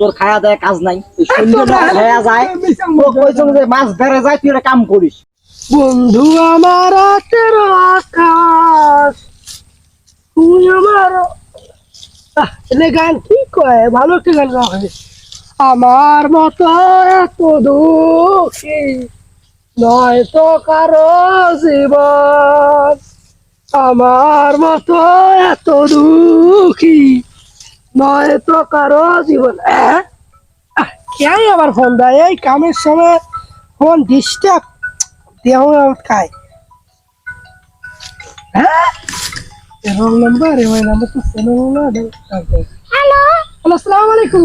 তোর খায়া দেয় কাজ নাই। খায়া যায়। মাছ যায় তুই কাম করিস। বন্ধু আমার রাতের আকাশ। আমার এলে গান কি কয়? ভালো একটা গান গাওয়া হয় আমার মতো এত দুঃখী নয় তো কারও জীবন। আমার মতো এত দুঃখী নয় তো কারও জীবন কেন আবার ফোন দেয়? এই কামের সময় ফোন ডিস্টার্ব দেহ খায় হ্যাঁ নাম্বার নাম্বার তো আলাইকুম।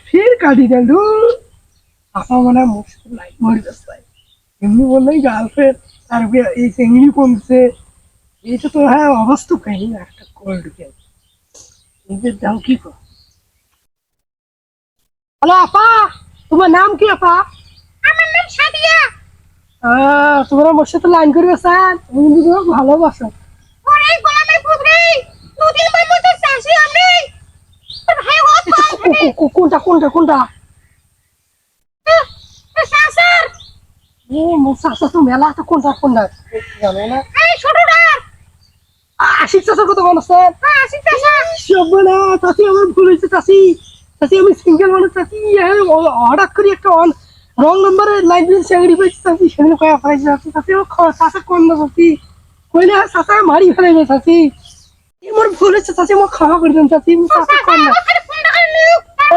ফির কাটি দেন আপা মানে মুশকিল নাই মরে যাচ্ছে এমনি বললেই গার্লফ্রেন্ড আর এই চেঙ্গিনি কমছে। এটা তো হ্যাঁ অবস্থা কাহিনী একটা কোল্ড গেম নিজের দাম কি কর। হ্যালো আপা তোমার নাম কি আপা? আমার নাম সাদিয়া। আহ, তোমরা আমার সাথে লাইন করবে স্যার তুমি কিন্তু ভালোবাসো ওরে গোলামের পুত্রে নদীর মতো চাষি আমি তোর ভাই হত কো- কো- কো- কোনটা কোনটা কোনটা ও মুসাসা তো মেলা তো কোনটা কোনটা? জানো না এই ছোটটা আশিক চাষের কথা বলছেন আসি চাষা সব না চাষি আমার ভুল হয়েছে চাষি চাষি আমি সিঙ্গেল মানুষ চাষি হঠাৎ করে একটা অন রং নম্বরে লাইন দিয়ে চাকরি পেয়েছি চাষি সেদিন কয়া পাইছি চাষি চাষি ও চাষা কোন না চাষি কইলে চাষা মারি ফেলাইবে চাষি আমার ভুল হয়েছে চাষি আমার ক্ষমা করে দেন চাষি চাষা কোন না ওখানে ফোনটা করে নিও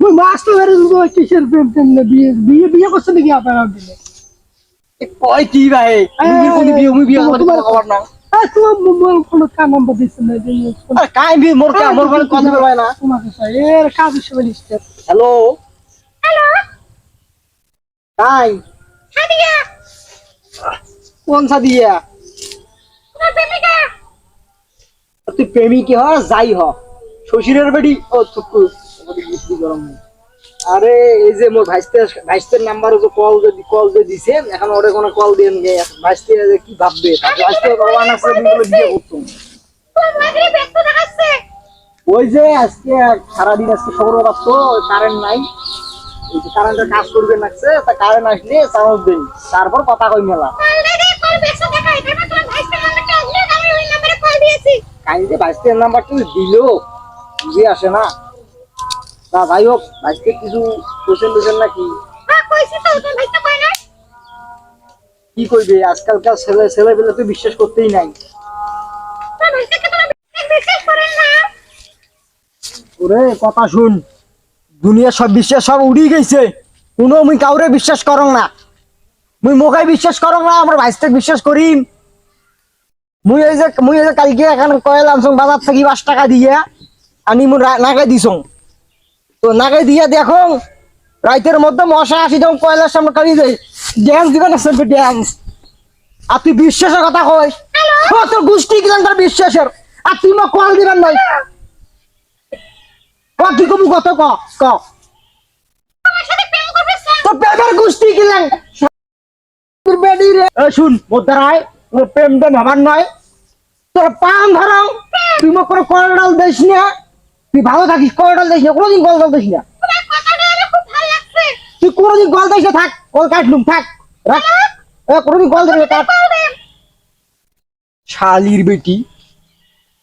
তো কিসের প্রেম টেম না বিয়ে বিয়ে বিয়ে করছে নাকি আপনার দিলে কয় কি ভাই তুমি কোন বিয়ে আমি বিয়ে করতে তোমার- খবর না আর তোমার মোবাইল ফোন কার নাম্বার দিচ্ছে না আরে কাই বি মোর কা মোর কোন কথা বলবাই না। তোমাকে এর কাজ হিসেবে লিস্টে হ্যালো হ্যালো কাই? সাদিয়া? কোন সাদিয়া? তোমার প্রেমিকা তুই প্রেমিক হ যাই হ। শ্বশুরের বাড়ি ও থুকু। আরে এই যে মোর ভাইস্তের ভাইস্তের নাম্বার যে কল যদি কল যে দিছেন এখন ওরে কোনো কল দেন গে ভাইস্তে কি ভাববে? ভাইস্তে ভগবান আছে বিয়ে বিয়ে ওই যে আজকে সারাদিন আজকে খবর পাচ্ছ কারেন্ট নাই। কারেন্টের কাজ করবে লাগছে তা কারেন্ট আসলে চার্জ দেন তারপর কথা কই মেলা। কল দে দে কল ব্যস্ত দেখাই দেবে তোমার ভাইসের নাম্বারটা আসলে আমি ওই নাম্বারে কল দিয়েছি। কাইন্ডে ভাইস্তের নাম্বারটা দিল বুঝে আসে না। তা যাই হোক ভাইস্তে কিছু কোশ্চেন টোশ্চেন নাকি? হ্যাঁ কি আজকালকার ছেলে ছেলে পেলে তো বিশ্বাস করতেই নাই। ওরে কথা শুন। দুনিয়া সব বিশ্বাস সব উড়ি গেছে। কোনো মুই কাউরে বিশ্বাস করং না। মুই মোকাই বিশ্বাস করং না আমার ভাইস্তে বিশ্বাস করিম। মুই এই যে মুই এই যে কালকে এখানে কয়েলাম বাজার থেকে পাঁচ টাকা দিয়ে আনি মুই নাগাই দিছং তো নাগাই দিয়ে দেখো রাইতের মধ্যে মশা আসি যখন কয়লার সামনে কাড়ি দেয়। ড্যান্স দিবেন আছে ড্যান্স। আর তুই বিশ্বাসের কথা কই? তোর গোষ্ঠী কিলাম তার বিশ্বাসের। আর তুই মোক কল দিবেন নয় ক কি কবু কত ক তোর প্রেমের গোষ্ঠী কিলাম। তোর বেডি রে। এ শুন মোদ্দারায় তোর প্রেম তো আমার নয়। তোর পান ধরাও। তুই মোক কোনো কলডাল দিস না। তুই ভালো থাকিস কলডাল দিস না কোনোদিন কলডাল দিস না? তুই কোনোদিন কল দিস না? থাক কল কাটলুম থাক। রাখ। কোনোদিন কল দিবি কাট। শালির বেটি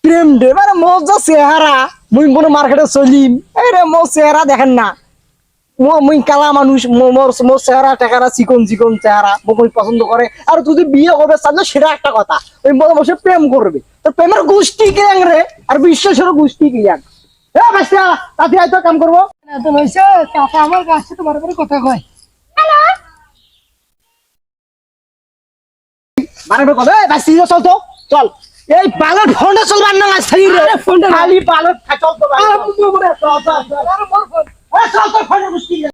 প্রেম দে মানে মজা চেহারা। মুই কোনো মার্কেটে চলিম। আরে মোর চেহারা দেখেন না। মুই কালা মানুষ মোর মোর চেহারা টেকারা চিকন চিকন চেহারা মোক মুই পছন্দ করে। আর তুই যদি বিয়ে করবে চাইলে সেটা একটা কথা। ওই মনে বসে প্রেম করবে। তো প্রেমের গোষ্ঠী কেয়াং রে? আর বিশ্বাসের গোষ্ঠী কেয়াং এ বাচ্চা তাতে হয়তো কাম করব। তো হয়েছে চাচা আমার কাছে তো বারবার কথা কয়। হ্যালো? বারবার কথা এ বাচ্চা চল তো চল এই পালট ফোনটা চলবার না খালি রে ফোনটা। খালি পালট চল তো চল। চল চল তো ফোনের গোষ্ঠী